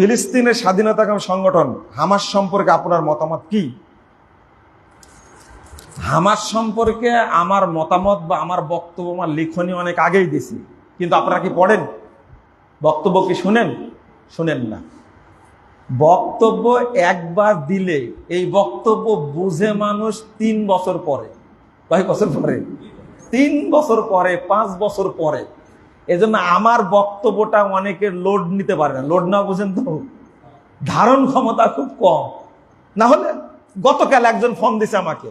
ফিলিস্তিনের স্বাধীনতাকামী সংগঠন হামাস সম্পর্কে আপনার মতামত কি? হামাস সম্পর্কে আমার মতামত বা আমার বক্তব্য আমার লিখনি অনেক আগেই দিছি। কিন্তু আপনারা কি পড়েন? বক্তব্য কি শুনেন? শুনেন না। বক্তব্য একবার দিলে এই বক্তব্য বুঝে মানুষ তিন বছর পরে। কয়েক বছর পরে? তিন বছর পরে, পাঁচ বছর পরে। এজন্য আমার বক্তব্যটা অনেকের লোড নিতে পারে না। লোড না বুঝেন তো? ধারণ ক্ষমতা খুব কম। না হলে গতকাল একজন ফোন দিছে আমাকে।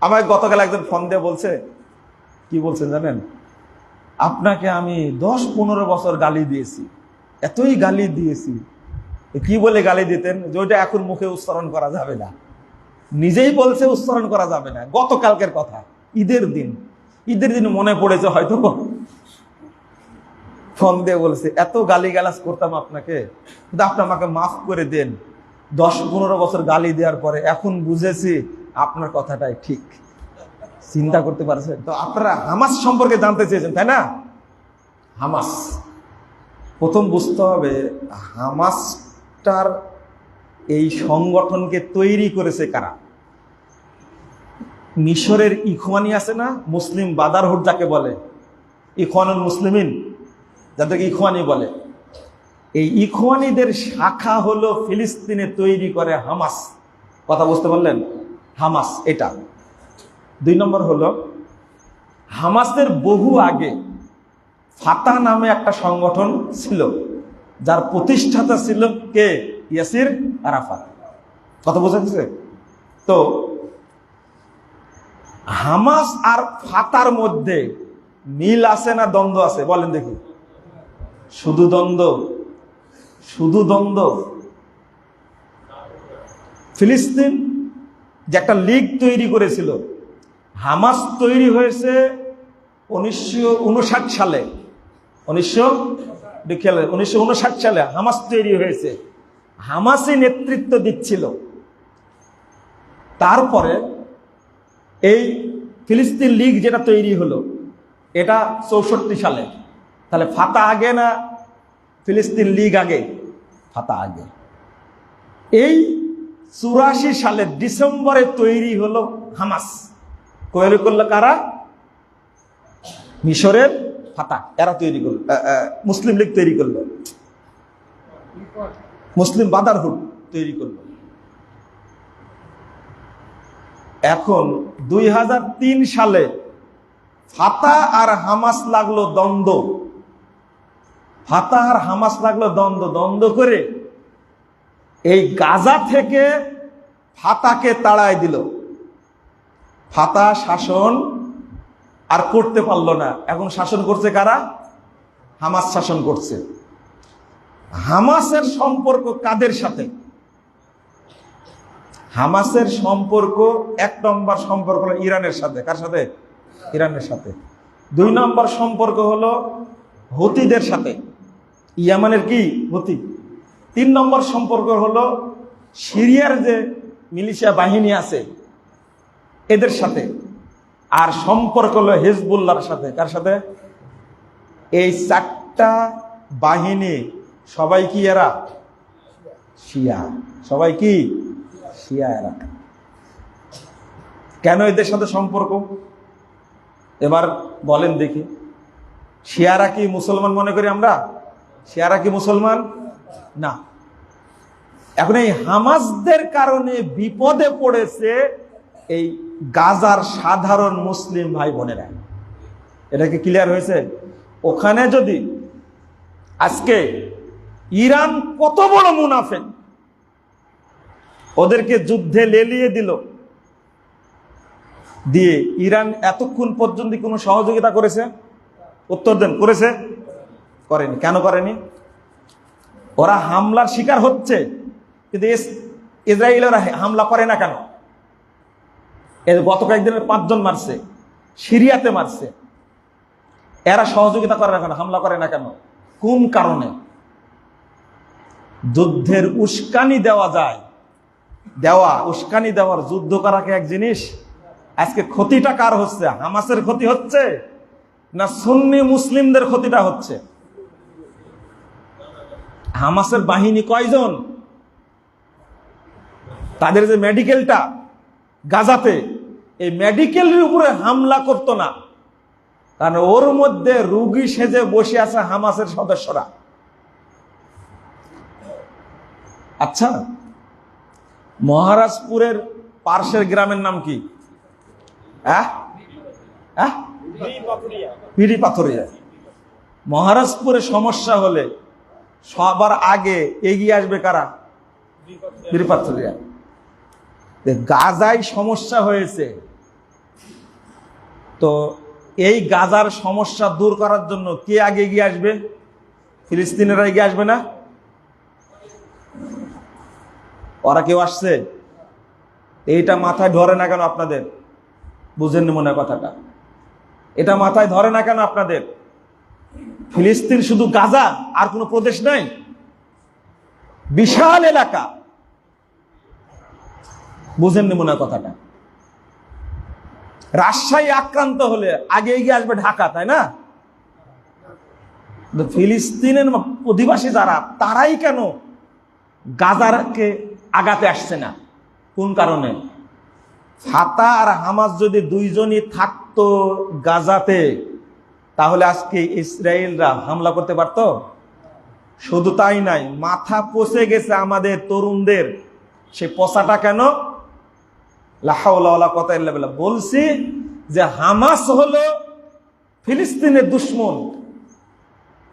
আমাকে গতকাল একজন ফোন দিয়ে বলছে, কি বলছেন জানেন? আপনাকে আমি দশ পনেরো বছর গালি দিয়েছি। এতই গালি দিয়েছি। কি বলে গালি দিতেন? যে ওইটা এখন মুখে উচ্চারণ করা যাবে না। নিজেই বলছে, উচ্চারণ করা যাবে না। গতকালকের কথা। ঈদের দিন। ঈদের দিন মনে পড়েছে হয়তো। ফোন দিয়ে বলেছে, এত গালি গালাজ করতাম আপনাকে, কিন্তু আপনি আমাকে মাফ করে দেন। দশ পনেরো বছর গালি দেওয়ার পরে এখন বুঝেছি আপনার কথাটাই ঠিক। চিন্তা করতে পারছেন? তো আপনারা হামাস সম্পর্কে জানতে চেয়েছেন, তাই না? হামাস। প্রথম বুঝতে হবে, হামাসটার এই সংগঠনকে তৈরি করেছে কারা? মিশরের ইখওয়ানি আছে না? মুসলিম বাদারহুড যাকে বলে, ইখওয়ানুল মুসলিমিন। যাদেরকে ইখওয়ানি বলে। এই ইখওয়ানিদের শাখা হলো ফিলিস্তিনে তৈরি করে হামাস। কথা বুঝতে পারলেন? হামাস, এটা। দুই নম্বর হলো, হামাসের বহু আগে ফাতা নামে একটা সংগঠন ছিল, যার প্রতিষ্ঠাতা ছিল কে? ইয়াসির আরাফাত। কথা বোঝা গেছে? তো, হামাস আর ফাতার মধ্যে মিল আছে না দ্বন্দ্ব আছে? বলেন দেখি। শুধু দ্বন্দ্ব শুধু দ্বন্দ্ব। ফিলিস্তিন যে একটা লীগ তৈরি করেছিল, হামাস তৈরি হয়েছে উনিশশো উনষাট সালে। উনিশশো উনিশশো সালে হামাস তৈরি হয়েছে। হামাসই নেতৃত্ব দিচ্ছিল। তারপরে এই ফিলিস্তিন লীগ যেটা তৈরি হলো, এটা চৌষট্টি সালে। তাহলে ফাতা আগে না ফিলিস্তিন লীগ আগে, ফাতা আগে। এই চুরাশি সালের ডিসেম্বরে তৈরি হলো হামাস। তৈরি করল কারা? মিশরের ফাতা, এরা তৈরি করল মুসলিম লীগ তৈরি করল। মুসলিম বাদারহুড তৈরি করল। এখন দুই হাজার তিন সালে ফাতা আর হামাস লাগল দ্বন্দ্ব। ফাতা আর হামাস লাগল দ্বন্দ্ব দ্বন্দ্ব করে এই গাজা থেকে ফাতাকে তাড়ায় দিল। ফাতা শাসন আর করতে পারল না। এখন শাসন করছে কারা? হামাস শাসন করছে। হামাসের সম্পর্ক কাদের সাথে? হামাসের সম্পর্ক এক নম্বর সম্পর্ক হলো ইরানের সাথে। কার সাথে? ইরানের সাথে। দুই নম্বর সম্পর্ক হলো হতিদের সাথে। ইয়ামানের কি হতি তিন নম্বর সম্পর্ক হলো সিরিয়ার যে মিলিশিয়া বাহিনী আছে, এদের সাথে। আর সম্পর্ক হলো হেজবুল্লাহর সাথে। কার সাথে? এই চারটা বাহিনী, সবাই কি এরা? শিয়া। সবাই কি? শিয়া এরা। কেন এদের সাথে সম্পর্ক? এবার বলেন দেখি। শিয়ারা কি মুসলমান মনে করি আমরা? শিয়ারা কি মুসলমান? না। এখন এই হামাসদের কারণে বিপদে পড়েছে এই গাজার সাধারণ মুসলিম ভাই বোনেরা। এটা কি ক্লিয়ার হয়েছে? ওখানে যদি আজকে ইরান কত বড় মুনাফেক, ওদেরকে যুদ্ধে লেলিয়ে দিল, দিয়ে ইরান এতক্ষণ পর্যন্ত কোনো সহযোগিতা করেছে? উত্তর দেন, করেছে? করেনি। কেন করেনি? ওরা হামলার শিকার হচ্ছে, কিন্তু ইসরায়েলেরা হামলা করে না কেন? এদের গত কয়েকদিনের পাঁচজন মারছে, সিরিয়াতে মারছে। এরা সহযোগিতা করে না কেন? হামলা করে না কেন? কোন কারণে? যুদ্ধের উস্কানি দেওয়া যায়। দেওয়া, উস্কানি দেওয়ার যুদ্ধ করাকে এক জিনিস? আজকে ক্ষতিটা কার হচ্ছে? হামাসের ক্ষতি হচ্ছে না সুন্নি মুসলিমদের ক্ষতিটা হচ্ছে? হামাসের বাহিনী কয়জন? তাদের যে মেডিকেলটা গাজাতে এই মেডিকেলের উপরে হামলা করতো না। কারণ ওর মধ্যে রুগী সেজে বসে আছে হামাসের সদস্যরা। আচ্ছা মহারাজপুরের পার্শ্বের গ্রামের নাম কি? পিড়ি পাথরিয়া। মহারাজপুরে সমস্যা হলে সবার আগে এগিয়ে আসবে কারা? পিড়ি পাথরিয়া গাজায় সমস্যা হয়েছে। তো এই গাজার সমস্যা দূর করার জন্য কে আগে এগিয়ে আসবে? ফিলিস্তিনেরা এগিয়ে আসবে না? ওরা কেউ আসছে? এইটা মাথায় ধরে না কেন আপনাদের? বুঝেননি মনে কথাটা। এটা মাথায় ধরে না কেন আপনাদের? ফিলিস্তিন শুধু গাজা আর কোনো প্রদেশ নাই। বিশাল এলাকা। বুঝেননি মনে হয় কথাটা। রাজশাহী আক্রান্ত হলে আগে এগিয়ে আসবে ঢাকা, তাই না? ফিলিস্তিনের অধিবাসী যারা, তারাই কেন গাজারকে আগাতে আসছে না? কোন কারণে? ফাতা আর হামাস যদি দুইজনই থাকতো গাজাতে তাহলে আজকে ইসরায়েলরা হামলা করতে পারতো? শুধু তাই নাই, মাথা পচে গেছে আমাদের তরুণদের। সে পচাটা কেন? লাহাউলা কথা বলছি যে হামাস হলো ফিলিস্তিনের দুশ্মন।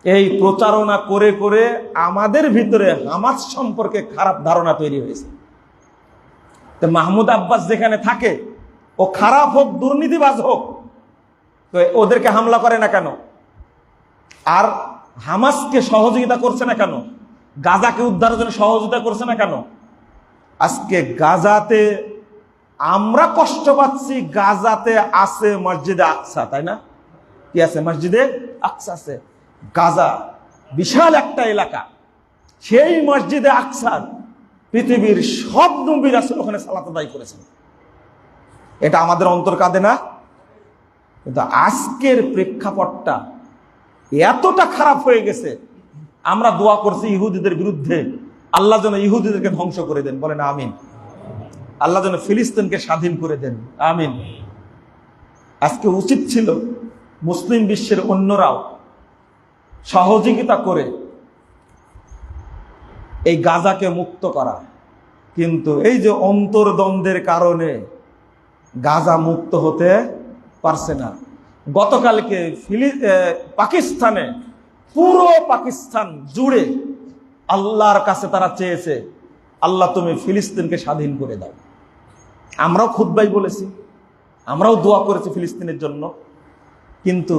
এই প্রচারণা করে করে আমাদের ভিতরে হামাস সম্পর্কে খারাপ ধারণা তৈরি হয়েছে। তো মাহমুদ আব্বাস যেখানে থাকে, ও খারাপ হোক, দুর্নীতিবাজ হোক তো ওদেরকে হামলা করে না কেন? আর হামাসকে সহযোগিতা করছে না কেন? গাজাকে উদ্ধারের জন্য সহযোগিতা করছে না কেন? আজকে গাজাতে আমরা কষ্ট পাচ্ছি, গাজাতে আছে মসজিদে আকসা, তাই না? কি আছে মসজিদে? আকসা আছে। গাজা বিশাল একটা এলাকা। সেই মসজিদে আকসার পৃথিবীর সব নবীর আসলে ওখানে সালাত আদায় করেছেন। এটা আমাদের অন্তর কাঁদে না? কিন্তু আজকের প্রেক্ষাপটটা এতটা খারাপ হয়ে গেছে, আমরা দোয়া করছি ইহুদিদের বিরুদ্ধে। আল্লাহ যেন ইহুদিদেরকে ধ্বংস করে দেন। বলেন আমিন। আল্লাহ যেন ফিলিস্তিনকে স্বাধীন করে দেন। আমিন। আজকে উচিত ছিল মুসলিম বিশ্বের অন্যরাও সহযোগিতা করে এই গাজাকে মুক্ত করা। কিন্তু এই যে অন্তর্দ্বন্দ্বের কারণে গাজা মুক্ত হতে পারছে না। গতকালকে পাকিস্তানে, পুরো পাকিস্তান জুড়ে আল্লাহর কাছে তারা চেয়েছে, আল্লাহ তুমি ফিলিস্তিনকে স্বাধীন করে দাও। আমরাও খুদ্াই বলেছি, আমরাও দোয়া করেছি ফিলিস্তিনের জন্য। কিন্তু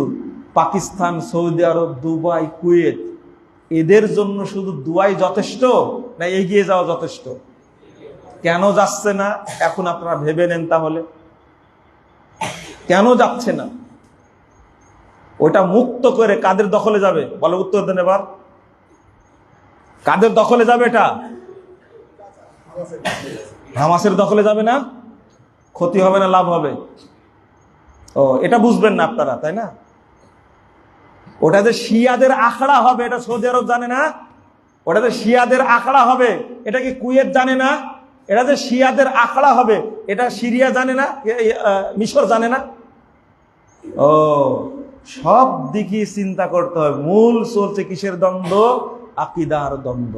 Pakistan, Saudi Arab, Dubai, Kuwait, এদের জন্য শুধু দুয়াই যথেষ্ট না এগিয়ে যাওয়া যথেষ্ট? কেন যাচ্ছে না? এখন আপনারা ভেবে নেন তাহলে। কেন যাচ্ছে না? ওটা মুক্ত করে কাদের দখলে যাবে? বলে উত্তর দেন এবার। কাদের দখলে যাবে এটা? হামাসের দখলে যাবে না? ক্ষতি হবে না, লাভ হবে? ও, এটা বুঝবেন না আপনারা, তাই না? ওটা যে শিয়াদের আখড়া হবে, এটা সৌদি আরব জানে না? ওটা যে শিয়াদের আখড়া হবে, এটা কি কুয়েত জানে না? এটা যে শিয়াদের আখড়া হবে, এটা সিরিয়া জানে না মিশর জানে না? ও, সব দিকে চিন্তা করতে হবে মূল চলছে কিসের দ্বন্দ্ব? আকিদার দ্বন্দ্ব।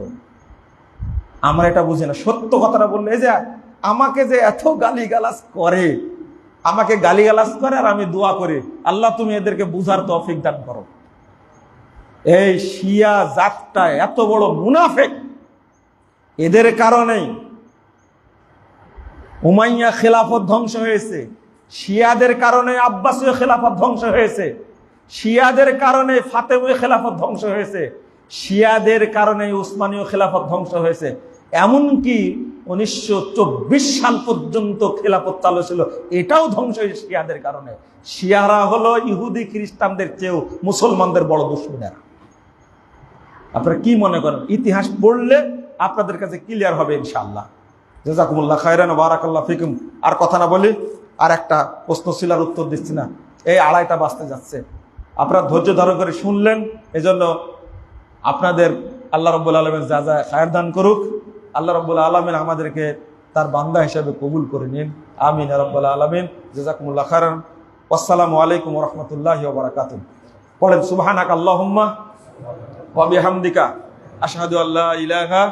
আমরা এটা বুঝি না। সত্য কথাটা বললে যে আমাকে যে এত গালিগালাজ করে, আমাকে গালিগালাজ করে আর আমি দোয়া করি, আল্লাহ তুমি এদেরকে বুঝার তৌফিক দান করো। এই শিয়া জাতটা এত বড় মুনাফেক। এদের কারণেই উমাইয়া খেলাফত ধ্বংস হয়েছে। শিয়াদের কারণে আব্বাসীয় খেলাফত ধ্বংস হয়েছে। শিয়াদের কারণে ফাতেমীয় খেলাফত ধ্বংস হয়েছে। শিয়াদের কারণে উসমানীয় খেলাফত ধ্বংস হয়েছে। এমনকি উনিশশো চব্বিশ সাল পর্যন্ত খেলাফত চালু ছিল। এটাও ধ্বংস হয়েছে শিয়াদের কারণে। শিয়ারা হলো ইহুদি খ্রিস্টানদের চেয়েও মুসলমানদের বড় দুশ্মনেরা। আপনারা কি মনে করেন? ইতিহাস পড়লে আপনাদের কাছে ক্লিয়ার হবে ইনশাআল্লাহ। জাজাকুমুল্লাহ খায়রান বারাকাল্লাহ ফিকুম। আর কথা না বলি, আর একটা প্রশ্ন ছিল উত্তর দিচ্ছি না। এই আড়াইটা বাঁচতে যাচ্ছে। আপনারা ধৈর্য ধারণ করে শুনলেন, এজন্য আপনাদের আল্লাহ রব্বুল আলমের যা যা খায়ের দান করুক, আল্লাহ রব্বুল আলমিন আমাদেরকে তার বান্দা হিসেবে কবুল করে নিন। আমিন রব্বুল আলমিন। জাজাকুমুল্লাহ খারান আসসালামু আলাইকুম রহমতুল্লাহ বারাকাত পড়েন, সুবাহানাক আল্লাহুম্মা ওয়া বিহামদিকা। আশহাদু আল্লা ইলাহা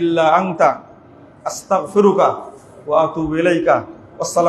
ইল্লা আনতা। আস্তাগফিরুকা ওয়া আতুবু ইলাইকা। আসসালাম